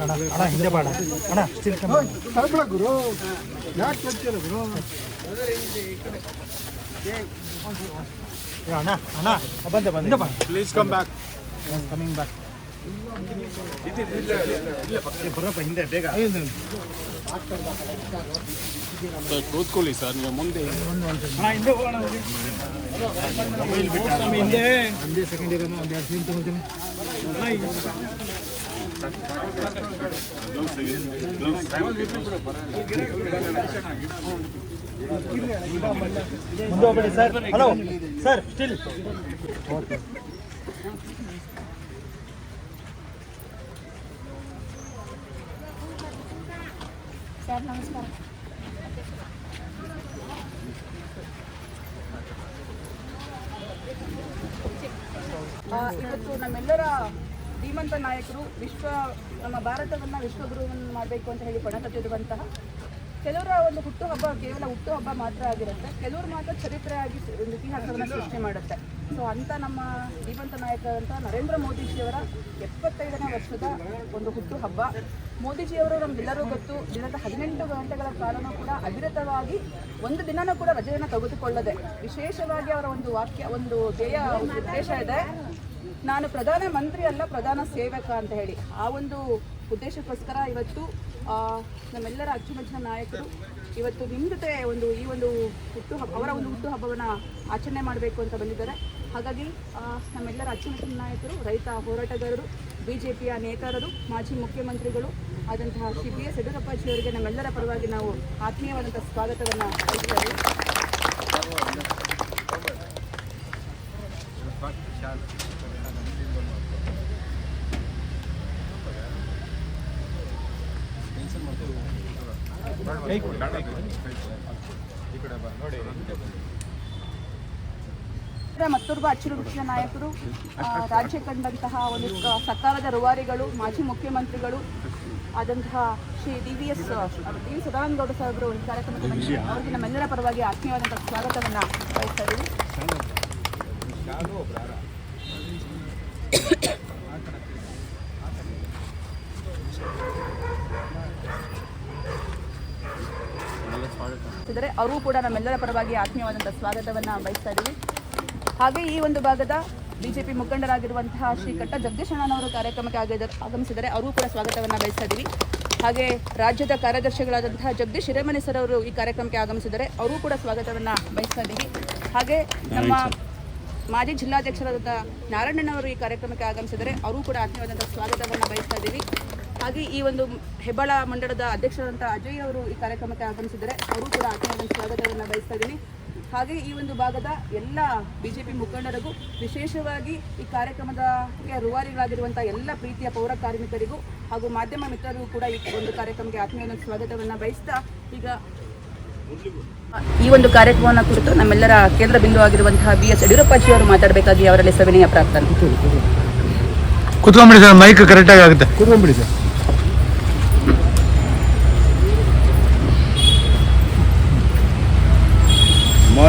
ಅಣ್ಣ ಅಣ್ಣ ಹಿಂದೆ ಬಾಡ ಅಣ್ಣ ಸ್ಟಿಲ್ ಕಳ್ಬಿಡ ಗುರು ಯಾಕೆ ಬರ್ತೀರ ಗುರು ಅಣ್ಣ ಅಣ್ಣ ಬಂದೆ ಬಂದೆ ಬಾ please come back coming back ಬರಪ್ಪ ಹಿಂದೆ ಬೇಗ ಕೂತ್ಕೊಳ್ಳಿ ಸರ್ ನೀವು ಮುಂದೆ ಅಣ್ಣ ಹಿಂದೆ ಹೋಗೋಣ ಮೊಬೈಲ್ ಬಿಟ್ಟು ಹಿಂದೆ ಒಂದೇ ಸೆಕೆಂಡ್ ಇರೋಣ ಒಂದು ಎರಡು ಸೀನ್ ತಗೊಳ್ತೀನಿ ಅಣ್ಣ ಈಗ ಮುಂದೆ ಹೋಗ್ಬೇಡಿ sir hello sir still okay sir ನಮಸ್ಕಾರ ಆ, ನಮ್ಮೆಲ್ಲರ ಧೀಮಂತ ನಾಯಕರು ವಿಶ್ವ, ನಮ್ಮ ಭಾರತವನ್ನು ವಿಶ್ವಗುರುವನ್ನು ಮಾಡಬೇಕು ಅಂತ ಹೇಳಿ ಪಣತಟ್ಟಿರುವಂತಹ ಕೆಲವರ ಒಂದು ಹುಟ್ಟುಹಬ್ಬ ಕೇವಲ ಹುಟ್ಟುಹಬ್ಬ ಮಾತ್ರ ಆಗಿರುತ್ತೆ. ಕೆಲವರು ಮಾತ್ರ ಚರಿತ್ರೆಯಾಗಿ ಒಂದು ಇತಿಹಾಸವನ್ನು ಸೃಷ್ಟಿ ಮಾಡುತ್ತೆ. ಸೊ ಅಂತ ನಮ್ಮ ಧೀಮಂತ ನಾಯಕರಂತ ನರೇಂದ್ರ ಮೋದಿಜಿಯವರ ಎಪ್ಪತ್ತೈದನೇ ವರ್ಷದ ಒಂದು ಹುಟ್ಟುಹಬ್ಬ. ಮೋದಿಜಿಯವರು ನಮ್ಗೆಲ್ಲರೂ ಗೊತ್ತು, ದಿನದ ಹದಿನೆಂಟು ಗಂಟೆಗಳ ಕಾಲನೂ ಕೂಡ ಅವಿರತವಾಗಿ ಒಂದು ದಿನನೂ ಕೂಡ ರಜೆಯನ್ನು ತೆಗೆದುಕೊಳ್ಳದೆ, ವಿಶೇಷವಾಗಿ ಅವರ ಒಂದು ವಾಕ್ಯ, ಒಂದು ಧ್ಯೇಯ ಉದ್ದೇಶ ಇದೆ. ನಾನು ಪ್ರಧಾನ ಮಂತ್ರಿ ಅಲ್ಲ, ಪ್ರಧಾನ ಸೇವಕ ಅಂತ ಹೇಳಿ. ಆ ಒಂದು ಉದ್ದೇಶಕ್ಕೋಸ್ಕರ ಇವತ್ತು ನಮ್ಮೆಲ್ಲರ ಅಚ್ಚುಮೆಚ್ಚಿನ ನಾಯಕರು ಇವತ್ತು ನಿಮ್ಮ ಜೊತೆ ಒಂದು, ಈ ಒಂದು ಹುಟ್ಟು ಹಬ್ಬ ಅವರ ಒಂದು ಹುಟ್ಟುಹಬ್ಬವನ್ನು ಆಚರಣೆ ಮಾಡಬೇಕು ಅಂತ ಬಂದಿದ್ದಾರೆ. ಹಾಗಾಗಿ ನಮ್ಮೆಲ್ಲರ ಅಚ್ಚುಮೆಚ್ಚಿನ ನಾಯಕರು, ರೈತ ಹೋರಾಟಗಾರರು ಬಿ ಜೆ ಪಿಯ ನೇತಾರರು, ಮಾಜಿ ಮುಖ್ಯಮಂತ್ರಿಗಳು ಆದಂತಹ ಶ್ರೀ ಬಿ ಎಸ್ ಯಡಿಯೂರಪ್ಪಾಜಿಯವರಿಗೆ ನಮ್ಮೆಲ್ಲರ ಪರವಾಗಿ ನಾವು ಆತ್ಮೀಯವಾದಂಥ ಸ್ವಾಗತವನ್ನು ಬಯಸ್ತೇವೆ ಮತ್ತೊಬ್ಬ ಅಚ್ಚುಮೆಚ್ಚಿನ ನಾಯಕರು ರಾಜ್ಯ ಕಂಡಂತಹ ಒಂದು ಸರ್ಕಾರದ ರುವಾರಿಗಳು, ಮಾಜಿ ಮುಖ್ಯಮಂತ್ರಿಗಳು ಆದಂತಹ Shri D V S D V Sadananda Gowda ಸಾಹೇಬರು ಈ ಕಾರ್ಯಕ್ರಮಕ್ಕೆ ಬಂದಿದ್ದಾರೆ ಅವರಿಗೆ ನಮ್ಮೆಲ್ಲರ ಪರವಾಗಿ ಆತ್ಮೀಯವಾದಂತಹ ಸ್ವಾಗತವನ್ನು ಬಯಸ್ತಾ ಇದ್ದೀವಿ ಇದ್ದಾರೆ ಅವರು ಕೂಡ ನಮ್ಮೆಲ್ಲರ ಪರವಾಗಿ ಆತ್ಮೀಯವಾದಂಥ ಸ್ವಾಗತವನ್ನು ಬಯಸ್ತಾ ಇದ್ದೀವಿ. ಹಾಗೆ ಈ ಒಂದು ಭಾಗದ ಬಿ ಜೆ ಪಿ ಮುಖಂಡರಾಗಿರುವಂತಹ ಶ್ರೀ ಕಟ್ಟ ಜಗದೀಶಣ್ಣನವರು ಕಾರ್ಯಕ್ರಮಕ್ಕೆ ಆಗಿದ ಆಗಮಿಸಿದರೆ ಅವರು ಕೂಡ ಸ್ವಾಗತವನ್ನು ಬಯಸ್ತಾ ಇದ್ದೀವಿ. ಹಾಗೆ ರಾಜ್ಯದ ಕಾರ್ಯದರ್ಶಿಗಳಾದಂತಹ ಜಗದೀಶ್ ಹಿರೇಮನಿ ಸರ್ ಅವರು ಈ ಕಾರ್ಯಕ್ರಮಕ್ಕೆ ಆಗಮಿಸಿದರೆ ಅವರು ಕೂಡ ಸ್ವಾಗತವನ್ನು ಬಯಸ್ತಾ ಇದ್ದೀವಿ. ಹಾಗೆ ನಮ್ಮ ಮಾಜಿ ಜಿಲ್ಲಾಧ್ಯಕ್ಷರಾದಂಥ ನಾರಾಯಣನವರು ಈ ಕಾರ್ಯಕ್ರಮಕ್ಕೆ ಆಗಮಿಸಿದರೆ ಅವರು ಕೂಡ ಆತ್ಮೀಯವಾದಂಥ ಸ್ವಾಗತವನ್ನು ಬಯಸ್ತಾ ಇದ್ದೀವಿ. ಹಾಗೆ ಈ ಒಂದು ಹೆಬ್ಬಾಳ ಮಂಡಳದ ಅಧ್ಯಕ್ಷರಾದಂಥ ಅಜಯ್ ಅವರು ಈ ಕಾರ್ಯಕ್ರಮಕ್ಕೆ ಆಗಮಿಸಿದ್ದಾರೆ. ಅವರು ಕೂಡ ಆತ್ಮೀಯ ಸ್ವಾಗತವನ್ನು ಬಯಸ್ತಾ ಇದ್ದೀನಿ. ಹಾಗೆ ಈ ಒಂದು ಭಾಗದ ಎಲ್ಲ ಬಿ ಜೆ ಪಿ ಮುಖಂಡರಿಗೂ ವಿಶೇಷವಾಗಿ ಈ ಕಾರ್ಯಕ್ರಮದ ರೂವಾರಿಗಳಾಗಿರುವಂಥ ಎಲ್ಲ ಪ್ರೀತಿಯ ಪೌರ ಕಾರ್ಮಿಕರಿಗೂ ಹಾಗೂ ಮಾಧ್ಯಮ ಮಿತ್ರರಿಗೂ ಕೂಡ ಈ ಒಂದು ಕಾರ್ಯಕ್ರಮಕ್ಕೆ ಆತ್ಮೀಯ ಸ್ವಾಗತವನ್ನು ಬಯಸ್ತಾ ಈಗ ಈ ಒಂದು ಕಾರ್ಯಕ್ರಮವನ್ನು ಕುರಿತು ನಮ್ಮೆಲ್ಲರ ಕೇಂದ್ರ ಬಿಂದು ಆಗಿರುವಂತಹ ಬಿ ಎಸ್ ಯಡಿಯೂರಪ್ಪಾಜಿ ಅವರು ಮಾತಾಡಬೇಕಾಗಿ ಅವರಲ್ಲಿ ಸವಿನಯ ಪ್ರಾರ್ಥನೆ. ಕುತ್ಕೊಂಡ್ಬಿಡಿ ಸರ್ ಮೈಕ್ ಕರೆಕ್ಟಾಗಿ ಆಗುತ್ತೆ. ಕೂತ್ಕೊಂಡ್ಬಿಡಿ ಸರ್.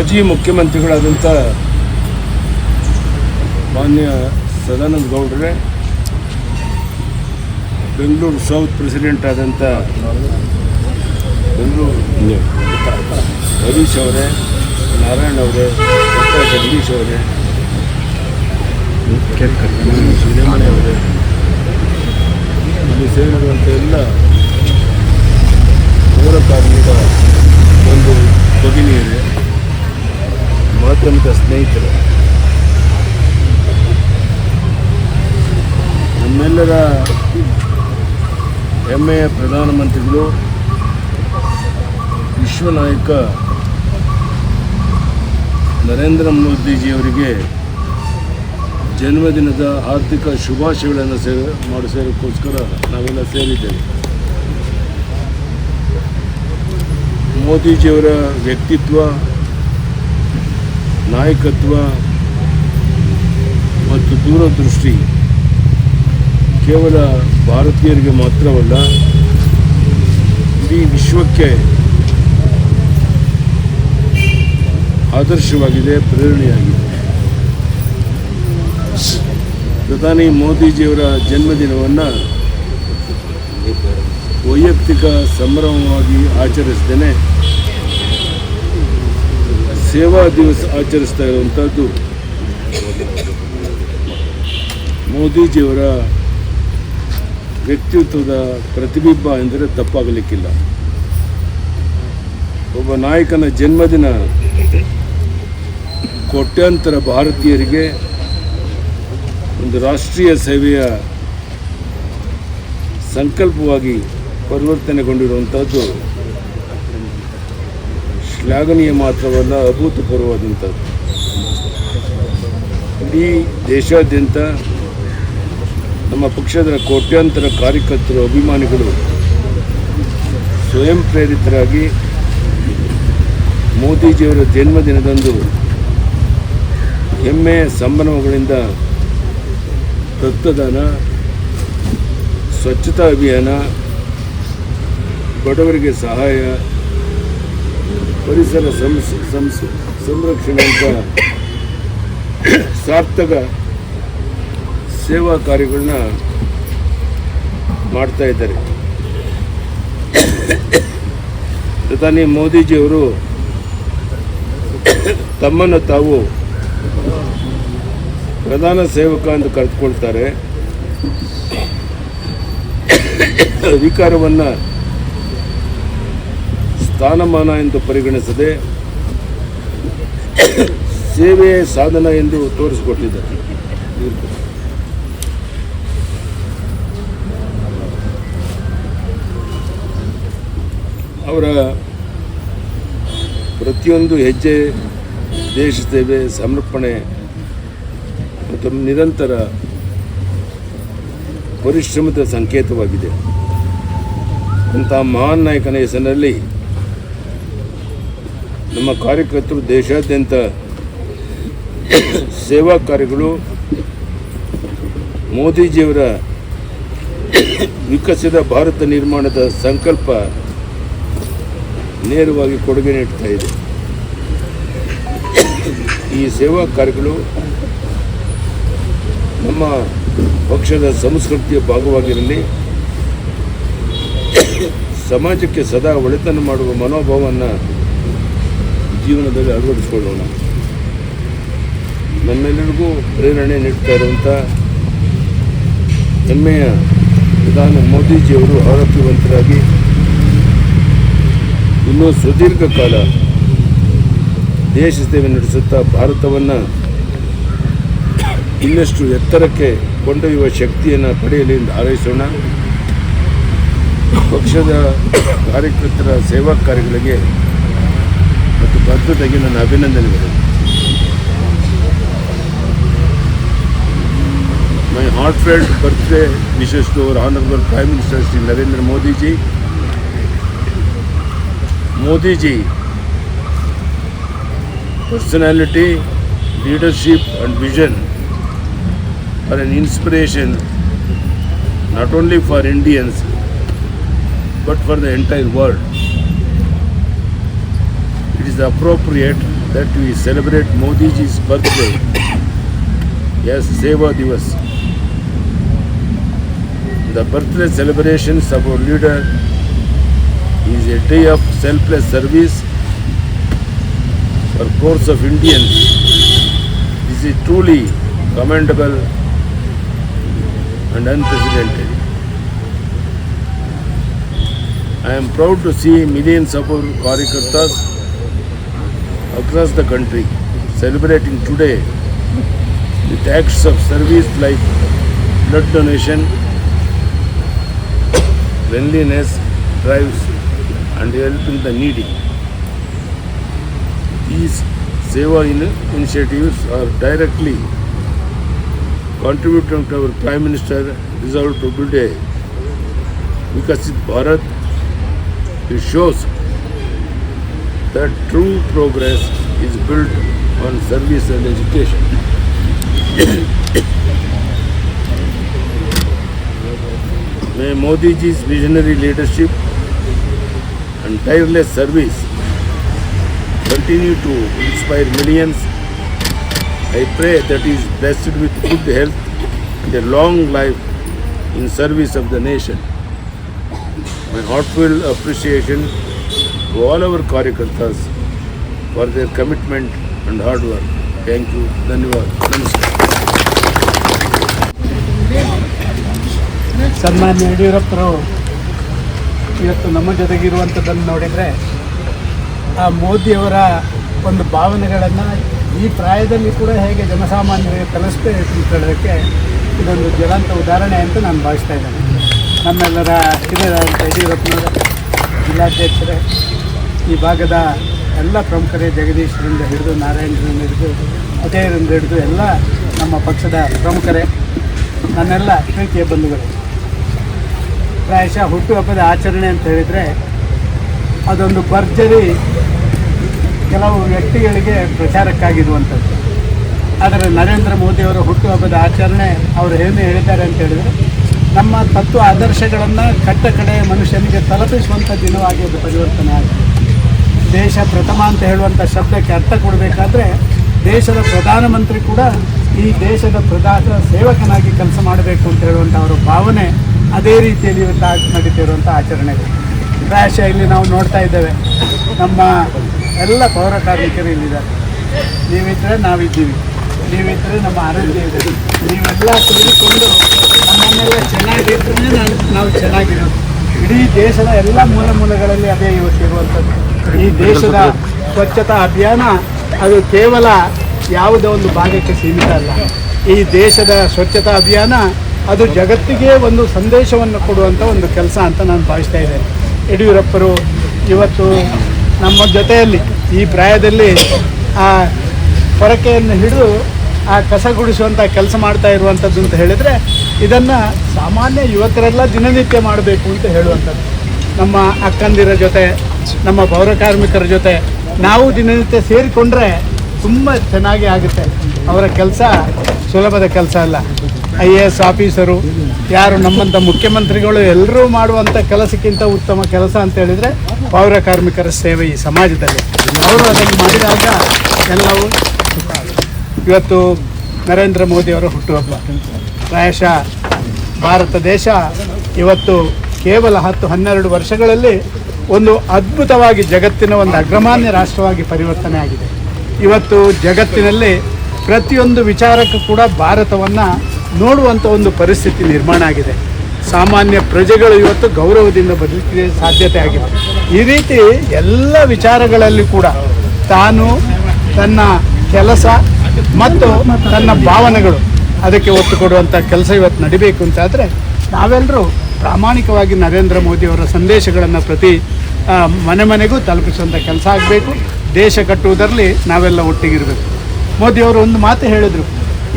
ಮಾಜಿ ಮುಖ್ಯಮಂತ್ರಿಗಳಾದಂಥ ಮಾನ್ಯ ಸದಾನಂದ ಗೌಡ್ರೆ, ಬೆಂಗಳೂರು ಸೌತ್ ಪ್ರೆಸಿಡೆಂಟ್ ಆದಂಥ ಬೆಂಗಳೂರು ಹರೀಶ್ ಅವರೇ, ನಾರಾಯಣ ಅವರೇ, ಡಾಕ್ಟರ್ ಜಗದೀಶ್ ಅವರೇ ಶ್ರೀಮಣಿ ಅವರೇ, ಇಲ್ಲಿ ಸೇರಿರುವಂಥ ಎಲ್ಲ ಪೌರ ಕಾರ್ಮಿಕ ಒಂದು ಭಗಿನಿಯರೇ. ಮಾಧ್ಯಮದ ಸ್ನೇಹಿತರು. ನಮ್ಮೆಲ್ಲರ ಹೆಮ್ಮೆಯ ಪ್ರಧಾನಮಂತ್ರಿಗಳು, ವಿಶ್ವ ನಾಯಕ ನರೇಂದ್ರ ಮೋದಿಜಿಯವರಿಗೆ ಜನ್ಮದಿನದ ಆರ್ಥಿಕ ಶುಭಾಶಯಗಳನ್ನು ಸೇ, ಮಾಡಿಸೋದಕ್ಕೋಸ್ಕರ ನಾವೆಲ್ಲ ಸೇರಿದ್ದೇವೆ. ಮೋದಿಜಿಯವರ ವ್ಯಕ್ತಿತ್ವ ನಾಯಕತ್ವ ಮತ್ತು ದೂರದೃಷ್ಟಿ ಕೇವಲ ಭಾರತೀಯರಿಗೆ ಮಾತ್ರವಲ್ಲ, ಇಡೀ ವಿಶ್ವಕ್ಕೆ ಆದರ್ಶವಾಗಿದೆ, ಪ್ರೇರಣೆಯಾಗಿದೆ. ಪ್ರಧಾನಿ ಮೋದಿಜಿಯವರ ಜನ್ಮದಿನವನ್ನು ವೈಯಕ್ತಿಕ ಸಂಭ್ರಮವಾಗಿ ಆಚರಿಸ್ದೇನೆ ಸೇವಾ ದಿವಸ ಆಚರಿಸ್ತಾ ಇರುವಂಥದ್ದು ಮೋದಿಜಿಯವರ ವ್ಯಕ್ತಿತ್ವದ ಪ್ರತಿಬಿಂಬ ಎಂದರೆ ತಪ್ಪಾಗಲಿಕ್ಕಿಲ್ಲ. ಒಬ್ಬ ನಾಯಕನ ಜನ್ಮದಿನ ಕೋಟ್ಯಾಂತರ ಭಾರತೀಯರಿಗೆ ಒಂದು ರಾಷ್ಟ್ರೀಯ ಸೇವೆಯ ಸಂಕಲ್ಪವಾಗಿ ಪರಿವರ್ತನೆಗೊಂಡಿರುವಂಥದ್ದು ಶ್ಲಾಘನೀಯ ಮಾತ್ರವಲ್ಲ, ಅಭೂತಪೂರ್ವವಾದಂಥದ್ದು. ಇಡೀ ದೇಶಾದ್ಯಂತ ನಮ್ಮ ಪಕ್ಷದ ಕೋಟ್ಯಾಂತರ ಕಾರ್ಯಕರ್ತರು, ಅಭಿಮಾನಿಗಳು ಸ್ವಯಂ ಪ್ರೇರಿತರಾಗಿ ಮೋದಿಜಿಯವರ ಜನ್ಮದಿನದಂದು ಹೆಮ್ಮೆ, ಸಂಭ್ರಮಗಳಿಂದ ರಕ್ತದಾನ, ಸ್ವಚ್ಛತಾ ಅಭಿಯಾನ, ಬಡವರಿಗೆ ಸಹಾಯ ಪರಿಸರ ಸಂಸ್ ಸಂರಕ್ಷಣೆ ಅಂತ ಸಾರ್ಥಕ ಸೇವಾ ಕಾರ್ಯಗಳನ್ನ ಮಾಡ್ತಾ ಇದ್ದಾರೆ. ಪ್ರಧಾನಿ ಮೋದಿಜಿಯವರು ತಮ್ಮನ್ನು ತಾವು ಪ್ರಧಾನ ಸೇವಕ ಎಂದು ಕರೆದುಕೊಳ್ತಾರೆ. ಅಧಿಕಾರವನ್ನು ಸ್ಥಾನಮಾನ ಎಂದು ಪರಿಗಣಿಸದೆ ಸೇವೆಯೇ ಸಾಧನ ಎಂದು ತೋರಿಸಿಕೊಟ್ಟಿದ್ದಾರೆ. ಅವರ ಪ್ರತಿಯೊಂದು ಹೆಜ್ಜೆ, ದೇಶ ಸೇವೆ, ಸಮರ್ಪಣೆ ಮತ್ತು ನಿರಂತರ ಪರಿಶ್ರಮದ ಸಂಕೇತವಾಗಿದೆ. ಅಂತಹ ಮಹಾನ್ ನಾಯಕನ ಹೆಸರಿನಲ್ಲಿ ನಮ್ಮ ಕಾರ್ಯಕರ್ತರು ದೇಶಾದ್ಯಂತ ಸೇವಾ ಕಾರ್ಯಗಳು ಮೋದಿಜಿಯವರ ವಿಕಸಿತ ಭಾರತ ನಿರ್ಮಾಣದ ಸಂಕಲ್ಪ ನೇರವಾಗಿ ಕೊಡುಗೆ ನೀಡ್ತಾ ಇದೆ. ಈ ಸೇವಾ ಕಾರ್ಯಗಳು ನಮ್ಮ ಪಕ್ಷದ ಸಂಸ್ಕೃತಿಯ ಭಾಗವಾಗಿರಲಿ, ಸಮಾಜಕ್ಕೆ ಸದಾ ಒಳಿತನ್ನು ಮಾಡುವ ಮನೋಭಾವವನ್ನು ಜೀವನದಲ್ಲಿ ಅಳವಡಿಸ್ಕೊಳ್ಳೋಣ. ನಮ್ಮೆಲ್ಲರಿಗೂ ಪ್ರೇರಣೆ ನೀಡ್ತಾ ಇರುವಂಥ ಹೆಮ್ಮೆಯ ಮೋದಿಜಿ ಮೋದಿಜಿಯವರು ಆರೋಗ್ಯವಂತರಾಗಿ ಇನ್ನೂ ಸುದೀರ್ಘ ಕಾಲ ದೇಶ ಸೇವೆ ನಡೆಸುತ್ತಾ ಭಾರತವನ್ನು ಇನ್ನಷ್ಟು ಎತ್ತರಕ್ಕೆ ಕೊಂಡೊಯ್ಯುವ ಶಕ್ತಿಯನ್ನು ಪಡೆಯಲಿ ಎಂದು ಹಾರೈಸೋಣ. ಪಕ್ಷದ ಕಾರ್ಯಕರ್ತರ ಸೇವಾ ಕಾರ್ಯಗಳಿಗೆ ಬದ್ಧತೆಗೆ ನನ್ನ ಅಭಿನಂದನೆಗಳು my heartfelt birthday wishes to our honourable prime minister Shri Narendra Modi ji Modi personality, leadership and vision are an inspiration not only for Indians but for the entire world. It is appropriate that we celebrate Modi ji's birthday as Seva Divas. The birthday celebrations of our leader is a day of selfless service for crores of Indians. This is truly commendable and unprecedented. I am proud to see millions of our Karyakartas across the country celebrating today with acts of service like blood donation, cleanliness drives and helping the needy. These Seva in- initiatives are directly contributing to our Prime Minister resolve to build a Vikasit Bharat. It shows that true progress is built on service and education. May Modi ji's visionary leadership and tireless service continue to inspire millions. I pray that he is blessed with good health and a long life in service of the nation. My heartfelt appreciation to all our Karyakartas for their commitment and hard work. Thank you. Dhanyavad. Namaskar. ಸನ್ಮಾನ್ಯ ಯಡಿಯೂರಪ್ಪರು ಇವತ್ತು ನಮ್ಮ ಜೊತೆಗಿರುವಂಥದ್ದನ್ನು ನೋಡಿದರೆ, ಆ ಮೋದಿಯವರ ಒಂದು ಭಾವನೆಗಳನ್ನು ಈ ಪ್ರಾಯದಲ್ಲಿ ಕೂಡ ಹೇಗೆ ಜನಸಾಮಾನ್ಯರಿಗೆ ತಲುಪಿಸ್ತೇವೆ ಅಂತ ಹೇಳೋದಕ್ಕೆ ಇದೊಂದು ಜ್ವಲಂತ ಉದಾಹರಣೆ ಅಂತ ನಾನು ಭಾವಿಸ್ತಾ ಇದ್ದೇನೆ ನಮ್ಮೆಲ್ಲರ ಹಿರಿಯರಾದಂಥ ಯಡಿಯೂರಪ್ಪನವರ, ಜಿಲ್ಲಾಧ್ಯಕ್ಷರೇ ಈ ಭಾಗದ ಎಲ್ಲ ಪ್ರಮುಖರೇ ಜಗದೀಶರಿಂದ ಹಿಡಿದು ನಾರಾಯಣರಿಂದ ಹಿಡಿದು ಅಜಯರಿಂದ ಹಿಡಿದು ಎಲ್ಲ ನಮ್ಮ ಪಕ್ಷದ ಪ್ರಮುಖರೇ, ನನ್ನೆಲ್ಲ ಪ್ರೀತಿಯ ಬಂಧುಗಳು. ಪ್ರಾಯಶಃ ಹುಟ್ಟುಹಬ್ಬದ ಆಚರಣೆ ಅಂತ ಹೇಳಿದರೆ ಅದೊಂದು ಭರ್ಜರಿ ಕೆಲವು ವ್ಯಕ್ತಿಗಳಿಗೆ ಪ್ರಚಾರಕ್ಕಾಗಿರುವಂಥದ್ದು. ಆದರೆ ನರೇಂದ್ರ ಮೋದಿಯವರ ಹುಟ್ಟುಹಬ್ಬದ ಆಚರಣೆ ಅವರು ಏನು ಹೇಳಿದ್ದಾರೆ ಅಂತ ಹೇಳಿದರೆ ನಮ್ಮ ತತ್ವ ಆದರ್ಶಗಳನ್ನು ಕಟ್ಟ ಕಡೆ ಮನುಷ್ಯನಿಗೆ ತಲುಪಿಸುವಂಥ ದಿನವಾಗಿ ಅದು ಪರಿವರ್ತನೆ ಆಗಿದೆ. ದೇಶ ಪ್ರಥಮ ಅಂತ ಹೇಳುವಂಥ ಶಬ್ದಕ್ಕೆ ಅರ್ಥ ಕೊಡಬೇಕಾದ್ರೆ ದೇಶದ ಪ್ರಧಾನಮಂತ್ರಿ ಕೂಡ ಈ ದೇಶದ ಪ್ರಧಾನ ಸೇವಕನಾಗಿ ಕೆಲಸ ಮಾಡಬೇಕು ಅಂತ ಹೇಳುವಂಥ ಅವರ ಭಾವನೆ ಅದೇ ರೀತಿಯಲ್ಲಿ ಇವತ್ತು ನಡೀತಿರುವಂಥ ಆಚರಣೆಗಳು. ಪ್ರಾಯಶಃ ಇಲ್ಲಿ ನಾವು ನೋಡ್ತಾ ಇದ್ದೇವೆ. ನಮ್ಮ ಎಲ್ಲ ಪೌರ ಕಾರ್ಮಿಕರು ಇಲ್ಲಿದ್ದಾರೆ. ನೀವಿದ್ದರೆ ನಾವಿದ್ದೀವಿ. ನೀವಿದ್ದರೆ ನಮ್ಮ ಆರೋಗ್ಯ ಇದೆ. ನೀವೆಲ್ಲ ಸೇರಿಕೊಂಡು ನಮ್ಮನ್ನೆಲ್ಲ ನಾನು ನಾವು ಚೆನ್ನಾಗಿರೋದು. ಇಡೀ ದೇಶದ ಎಲ್ಲ ಮೂಲ ಮೂಲಗಳಲ್ಲಿ ಅದೇ ಇವತ್ತಿರುವಂಥದ್ದು ಈ ದೇಶದ ಸ್ವಚ್ಛತಾ ಅಭಿಯಾನ, ಅದು ಕೇವಲ ಯಾವುದೋ ಒಂದು ಭಾಗಕ್ಕೆ ಸೀಮಿತ ಅಲ್ಲ. ಈ ದೇಶದ ಸ್ವಚ್ಛತಾ ಅಭಿಯಾನ, ಅದು ಜಗತ್ತಿಗೆ ಒಂದು ಸಂದೇಶವನ್ನು ಕೊಡುವಂಥ ಒಂದು ಕೆಲಸ ಅಂತ ನಾನು ಭಾವಿಸ್ತಾ ಇದ್ದೇನೆ. ಯಡಿಯೂರಪ್ಪರು ಇವತ್ತು ನಮ್ಮ ಜೊತೆಯಲ್ಲಿ, ಈ ಪ್ರಾಯದಲ್ಲಿ ಆ ಪೊರಕೆಯನ್ನು ಹಿಡಿದು ಆ ಕಸ ಗುಡಿಸುವಂಥ ಕೆಲಸ ಮಾಡ್ತಾ ಇರುವಂಥದ್ದು ಅಂತ ಹೇಳಿದರೆ ಇದನ್ನು ಸಾಮಾನ್ಯ ಯುವಕರೆಲ್ಲ ದಿನನಿತ್ಯ ಮಾಡಬೇಕು ಅಂತ ಹೇಳುವಂಥದ್ದು. ನಮ್ಮ ಅಕ್ಕಂದಿರ ಜೊತೆ, ನಮ್ಮ ಪೌರ ಕಾರ್ಮಿಕರ ಜೊತೆ ನಾವು ದಿನನಿತ್ಯ ಸೇರಿಕೊಂಡ್ರೆ ತುಂಬ ಚೆನ್ನಾಗಿ ಆಗುತ್ತೆ. ಅವರ ಕೆಲಸ ಸುಲಭದ ಕೆಲಸ ಅಲ್ಲ. ಐ ಎ ಎಸ್ ಆಫೀಸರು, ಯಾರು ನಮ್ಮಂಥ ಮುಖ್ಯಮಂತ್ರಿಗಳು ಎಲ್ಲರೂ ಮಾಡುವಂಥ ಕೆಲಸಕ್ಕಿಂತ ಉತ್ತಮ ಕೆಲಸ ಅಂತ ಹೇಳಿದರೆ ಪೌರ ಕಾರ್ಮಿಕರ ಸೇವೆ ಈ ಸಮಾಜದಲ್ಲಿ. ಅವರು ಅದನ್ನು ಮಾಡಿದಾಗ ಎಲ್ಲವೂ ಇವತ್ತು ನರೇಂದ್ರ ಮೋದಿಯವರ ಹುಟ್ಟುಹಬ್ಬ. ಪ್ರಾಯಶಃ ಭಾರತ ದೇಶ ಇವತ್ತು ಕೇವಲ ಹತ್ತು ಹನ್ನೆರಡು ವರ್ಷಗಳಲ್ಲಿ ಒಂದು ಅದ್ಭುತವಾಗಿ ಜಗತ್ತಿನ ಒಂದು ಅಗ್ರಮಾನ್ಯ ರಾಷ್ಟ್ರವಾಗಿ ಪರಿವರ್ತನೆ ಆಗಿದೆ. ಇವತ್ತು ಜಗತ್ತಿನಲ್ಲಿ ಪ್ರತಿಯೊಂದು ವಿಚಾರಕ್ಕೂ ಕೂಡ ಭಾರತವನ್ನು ನೋಡುವಂಥ ಒಂದು ಪರಿಸ್ಥಿತಿ ನಿರ್ಮಾಣ ಆಗಿದೆ. ಸಾಮಾನ್ಯ ಪ್ರಜೆಗಳು ಇವತ್ತು ಗೌರವದಿಂದ ಬದುಕಿಗೆ ಸಾಧ್ಯತೆ ಆಗಿದೆ. ಈ ರೀತಿ ಎಲ್ಲ ವಿಚಾರಗಳಲ್ಲಿ ಕೂಡ ತಾನು ತನ್ನ ಕೆಲಸ ಮತ್ತು ತನ್ನ ಭಾವನೆಗಳು ಅದಕ್ಕೆ ಒತ್ತು ಕೊಡುವಂಥ ಕೆಲಸ ಇವತ್ತು ನಡಿಬೇಕು ಅಂತಾದರೆ ನಾವೆಲ್ಲರೂ ಪ್ರಾಮಾಣಿಕವಾಗಿ ನರೇಂದ್ರ ಮೋದಿಯವರ ಸಂದೇಶಗಳನ್ನು ಪ್ರತಿ ಮನೆ ಮನೆಗೂ ತಲುಪಿಸುವಂಥ ಕೆಲಸ ಆಗಬೇಕು. ದೇಶ ಕಟ್ಟುವುದರಲ್ಲಿ ನಾವೆಲ್ಲ ಒಟ್ಟಿಗಿರಬೇಕು. ಮೋದಿಯವರು ಒಂದು ಮಾತು ಹೇಳಿದರು,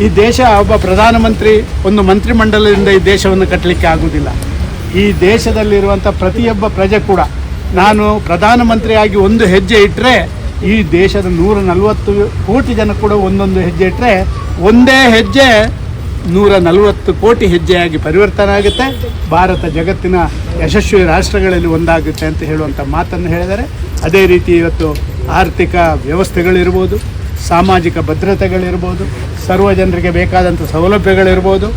ಈ ದೇಶ ಒಬ್ಬ ಪ್ರಧಾನಮಂತ್ರಿ, ಒಂದು ಮಂತ್ರಿಮಂಡಲದಿಂದ ಈ ದೇಶವನ್ನು ಕಟ್ಟಲಿಕ್ಕೆ ಆಗುವುದಿಲ್ಲ. ಈ ದೇಶದಲ್ಲಿರುವಂಥ ಪ್ರತಿಯೊಬ್ಬ ಪ್ರಜೆ ಕೂಡ, ನಾನು ಪ್ರಧಾನಮಂತ್ರಿಯಾಗಿ ಒಂದು ಹೆಜ್ಜೆ ಇಟ್ಟರೆ ಈ ದೇಶದ ನೂರ ನಲವತ್ತು ಕೋಟಿ ಜನ ಕೂಡ ಒಂದೊಂದು ಹೆಜ್ಜೆ ಇಟ್ಟರೆ ಒಂದೇ ಹೆಜ್ಜೆ ನೂರ ನಲವತ್ತು ಕೋಟಿ ಹೆಜ್ಜೆಯಾಗಿ ಪರಿವರ್ತನೆ ಆಗುತ್ತೆ. ಭಾರತ ಜಗತ್ತಿನ ಯಶಸ್ವಿ ರಾಷ್ಟ್ರಗಳಲ್ಲಿ ಒಂದಾಗುತ್ತೆ ಅಂತ ಹೇಳುವಂಥ ಮಾತನ್ನು ಹೇಳಿದರೆ ಅದೇ ರೀತಿ ಇವತ್ತು ಆರ್ಥಿಕ ವ್ಯವಸ್ಥೆಗಳಿರ್ಬೋದು, ಸಾಮಾಜಿಕ ಭದ್ರತೆಗಳಿರ್ಬೋದು, ಸರ್ವ ಜನರಿಗೆ ಬೇಕಾದಂಥ ಸೌಲಭ್ಯಗಳಿರ್ಬೋದು,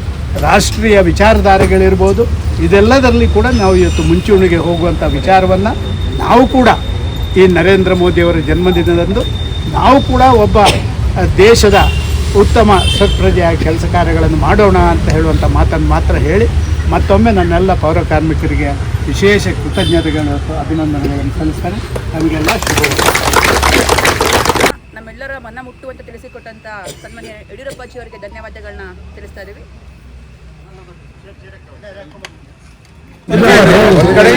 ರಾಷ್ಟ್ರೀಯ ವಿಚಾರಧಾರೆಗಳಿರ್ಬೋದು, ಇದೆಲ್ಲದರಲ್ಲಿ ಕೂಡ ನಾವು ಇವತ್ತು ಮುಂಚೂಣಿಗೆ ಹೋಗುವಂಥ ವಿಚಾರವನ್ನು ನಾವು ಕೂಡ ಈ ನರೇಂದ್ರ ಮೋದಿಯವರ ಜನ್ಮದಿನದಂದು ನಾವು ಕೂಡ ಒಬ್ಬ ದೇಶದ ಉತ್ತಮ ಸತ್ಪ್ರಜೆಯ ಕೆಲಸ ಕಾರ್ಯಗಳನ್ನು ಮಾಡೋಣ ಅಂತ ಹೇಳುವಂಥ ಮಾತನ್ನು ಮಾತ್ರ ಹೇಳಿ ಮತ್ತೊಮ್ಮೆ ನನ್ನೆಲ್ಲ ಪೌರ ಕಾರ್ಮಿಕರಿಗೆ ವಿಶೇಷ ಕೃತಜ್ಞತೆಗಳನ್ನು ಅಭಿನಂದನೆಗಳನ್ನು ಸಲ್ಲಿಸ್ತಾರೆ ನಮಗೆಲ್ಲ ಶುಭ ನಮ್ಮೆಲ್ಲರ ಮನ ಮುಟ್ಟುವಂತೆ ತಿಳಿಸಿಕೊಟ್ಟಂಥ ಸನ್ಮಾನ್ಯ ಯಡಿಯೂರಪ್ಪಾಜಿಯವರಿಗೆ ಧನ್ಯವಾದಗಳನ್ನ ತಿಳಿಸ್ತಾ ಇದ್ದೀವಿ.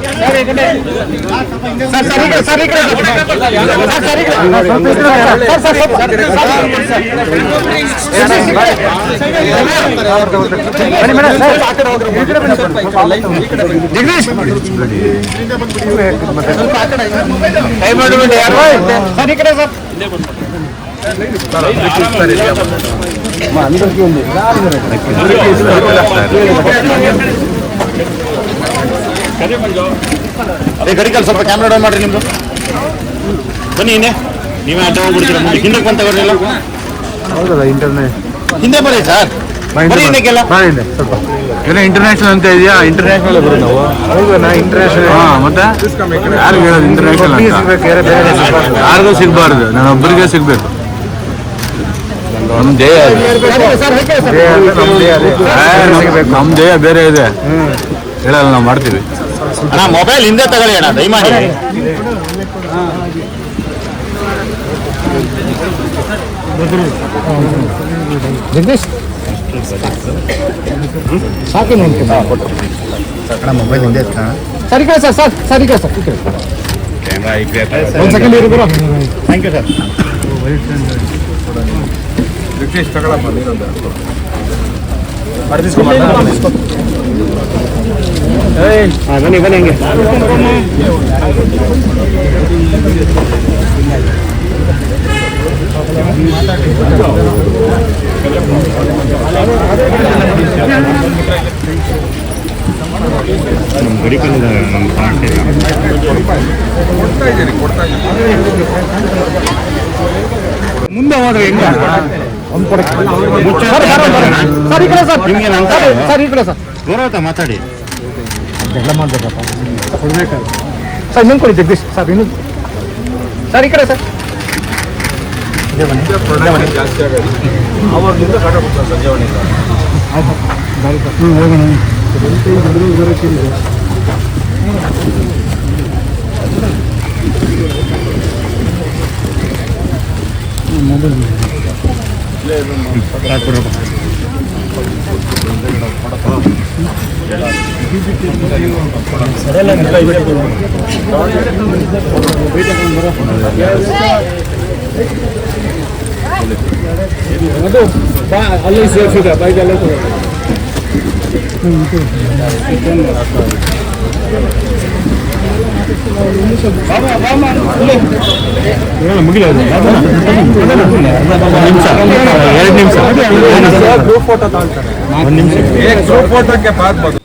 सर सर इकडे सर इकडे सर सर इकडे सर सर जगदीश सर इकडे सर అందరికీ ఉంది ಅದೇ ಗಡಿಕಲ್ ಸ್ವಲ್ಪ ಕ್ಯಾಮ್ರಾ ಡೌನ್ ಮಾಡ್ರಿ ನಿಮ್ದು. ಬನ್ನಿ ಹಿಂದೆ ನೀವೇ ಅಡ್ಡ ಹೋಗ್ಬಿಡ್ತೀರ ಮುಂದೆ. ಹಿಂದಕ್ಕೆ ಬಂತ ಹೌದಲ್ಲ ಇಂಟರ್ನೆಟ್ ಹಿಂದೆ ಬರ್ರಿ ಸರ್. ಬರೀ ಸ್ವಲ್ಪ. ಏನೋ ಇಂಟರ್ನ್ಯಾಷನಲ್ ಅಂತ ಇದೆಯಾ? ಇಂಟರ್ನ್ಯಾಷನಲ್ ಬರು ನಾವು? ಹೌದಾ ಇಂಟರ್ನ್ಯಾಷನಲ್ ಹಾ ಮತ್ತೆ? ಯಾರು ಹೇಳೋದು ಇಂಟರ್ನ್ಯಾಷನಲ್ ಯಾರಿಗೂ ಸಿಗ್ಬಾರ್ದು. ನಾನು ಒಬ್ಬರಿಗೆ ಸಿಗ್ಬೇಕು. ನಮ್ ದೇಹ ನಮ್ ದೇಹ ಬೇರೆ ಇದೆ. ಹೇಳಲ್ಲ ನಾವು ಮಾಡ್ತೀವಿ. ಅಣ್ಣ ಮೊಬೈಲ್ ಹಿಂದೆ ತಗೊಳ್ಳಿ ಅಣ್ಣ ದಯಮಾಡಿ ಜಗದೀಶ್ ಸಾಕು ಮೊಬೈಲ್ ಹಿಂದೆ ಸರಿ ಕಡೆ ಸರ್ ಸರ್ ಸರಿ ಕಡೆ ಸರ್ ಒಂದು ಸೆಕೆಂಡ್ ಇರು ಗುರು ಥ್ಯಾಂಕ್ ಯು ಸರ್ ಬನ್ನಿ ಬನ್ನಿ ಹಂಗೆ ಮುಂದೆ ಹೋದ್ರೆ ಹೆಂಗ ಸರ್ ಈ ಸರ್ ನಿಮ್ಗೆ ಸರ್, ಸರ್ ಮಾತಾಡಿ ಎಲ್ಲ ಮಾಡ್ಬೇಕಪ್ಪ. ಸರ್ ಇನ್ನೊಂದು ಕೊಡಿ ಜಗದೀಶ್. ಸರ್ ಇನ್ನೊಂದು ಸರ್ ಈ ಕಡೆ ಸರ್. ಹ್ಞೂ ಹೋಗೋಣ ಅದು ಬಾ ಅಲ್ಲಿ ಸೇರಿಸಿದೆ ಬೈಕ್ ಅಲ್ಲೇ ಮುಗಿಲ ಎರಡು ನಿಮಿಷ ಗ್ರೂಪ್ ಫೋಟೋ ತಗೊಳ್ತಾರೆ ಒಂದು ನಿಮಿಷ ಗ್ರೂಪ್ ಫೋಟೋಕ್ಕೆ ಬಾದ್